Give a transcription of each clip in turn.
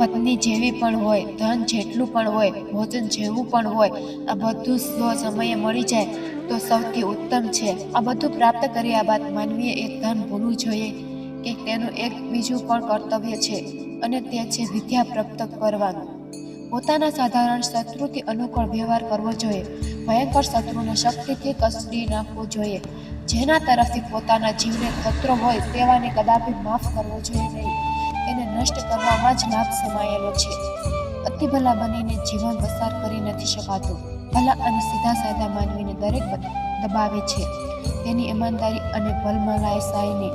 પત્ની જેવી પણ હોય, ધન જેટલું પણ હોય, ભોજન જેવું પણ હોય, આ બધું જો સમયે મળી જાય તો સૌથી ઉત્તમ છે. આ બધું પ્રાપ્ત કર્યા બાદ માનવીએ એક ધન ભૂલવું જોઈએ કે તેનું એક બીજું પણ કર્તવ્ય છે અને તે છે વિદ્યા પ્રાપ્ત કરવાનું. પોતાના સાધારણ શત્રુથી અનુકૂળ વ્યવહાર કરવો જોઈએ. ભયંકર શત્રુને શક્તિથી કસડી નાખવો જોઈએ. જેના તરફથી પોતાના જીવને ખતરો હોય તેવાને કદાપી માફ કરવો જોઈએ નહીં. નષ્ટ કરવામાં જ લાભ સમાયેલો છે. અતિ ભલા બનીને જીવન પસાર કરી નથી શકાતું. ભલા અને સીધા સાધા માનવીને દરેક દબાવે છે. તેની ઈમાનદારી અને ભલમલાયસાઈને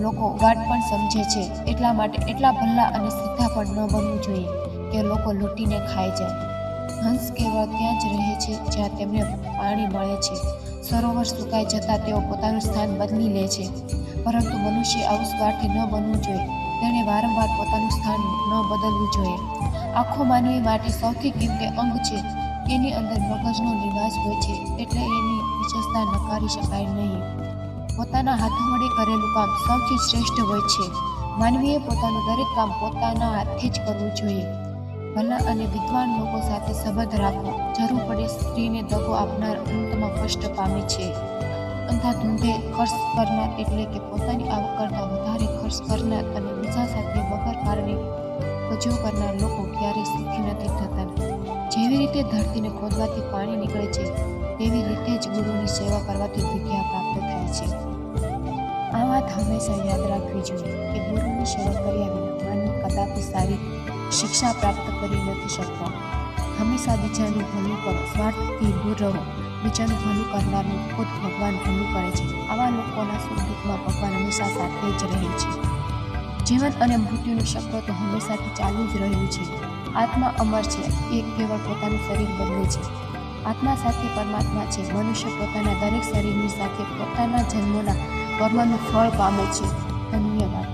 લોકો ગાઢ પણ સમજે છે. એટલા માટે એટલા ભલા અને સીધા પણ ન બનવું જોઈએ કે લોકો લૂંટીને ખાઈ જાય. હંસ કેવળ ત્યાં જ રહે છે જ્યાં તેમને પાણી મળે છે. સરોવર સુકાઈ જતાં તેઓ પોતાનું સ્થાન બદલી લે છે. પરંતુ મનુષ્ય આવું સ્વાર્થી ન બનવું જોઈએ. તેણે વારંવાર પોતાનું સ્થાન ન બદલવું જોઈએ. આખો માનવી માટે સૌથી કિંમતી અંગ છે એની અંદર મગજનો નિવાસ હોય છે એટલે એની વિશેષતા નકારી શકાય નહીં. પોતાના હાથો વડે કરેલું કામ સૌથી શ્રેષ્ઠ હોય છે. માનવીએ પોતાનું દરેક કામ પોતાના હાથથી જ કરવું જોઈએ. ભલા અને વિદ્વાન લોકો સાથે સંબંધ રાખો. જરૂર પડે સ્ત્રીને દગો આપનાર અંતમાં કષ્ટ પામે છે. અંધાધૂંધે ખર્ચ કરનાર એટલે કે પોતાની આવક કરતાં વધારે ખર્ચ કરનાર અને બીજા સાથે વગર કારણે કજિયો કરનાર લોકો ક્યારેય સુખી નથી થતા. જેવી રીતે ધરતીને ખોદવાથી પાણી નીકળે છે, તેવી રીતે જ ગુરુની સેવા કરવાથી વિદ્યા પ્રાપ્ત થાય છે. આ વાત હંમેશા યાદ રાખવી જોઈએ કે ગુરુની સેવા કર્યા વિના માનવ કદાપી સારી શિક્ષા પ્રાપ્ત કરી નથી શકતા. હંમેશા બીજાનું ભલું કરો, સ્વાર્થથી દૂર રહો. બીજાનું ભલું કરનારનું ખુદ ભગવાન ભલું કરે છે. આવા લોકોના સુખ દુઃખમાં ભગવાન હંમેશા સાથે જ રહે છે. જીવન અને મૃત્યુનું ચક્ર તો હંમેશાથી ચાલુ જ રહ્યું છે. આત્મા અમર છે, એક કેવળ પોતાનું શરીર બદલે છે. આત્મા સાથે પરમાત્મા છે, મનુષ્ય પોતાના દરેક શરીરની સાથે પોતાના જન્મોના કર્મનું ફળ પામે છે. ધન્યવાદ.